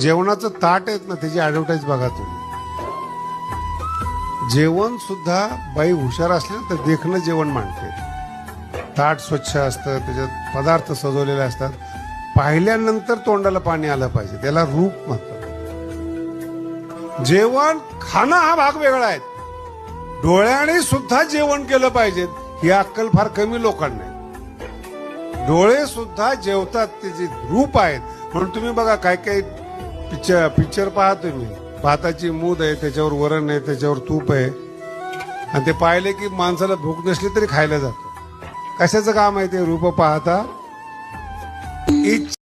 जेवणाचं ताट आहेत ना त्याची ऍडव्हर्टाईज बघा तुम्ही. जेवण सुद्धा बाई हुशार असले तर देखणं जेवण मांडते. ताट स्वच्छ असतं त्याच्यात पदार्थ सजवलेले असतात. पाहिल्यानंतर तोंडाला पाणी आलं पाहिजे त्याला रूप म्हणतात. जेवण खाणं हा भाग वेगळा आहे. डोळ्याने सुद्धा जेवण केलं पाहिजे ही अक्कल फार कमी लोकांना डोळे सुद्धा जेवतात त्याचे रूप आहेत. म्हणून तुम्ही बघा काय काय पिक्चर पिक्चर पाहतोय मी. भाताची मूद आहे त्याच्यावर वरण आहे त्याच्यावर तूप आहे. आणि ते पाहिले की माणसाला भूक नसली तरी खायला जातं. कशाचं काम आहे ते रूप पाहता? इच्छा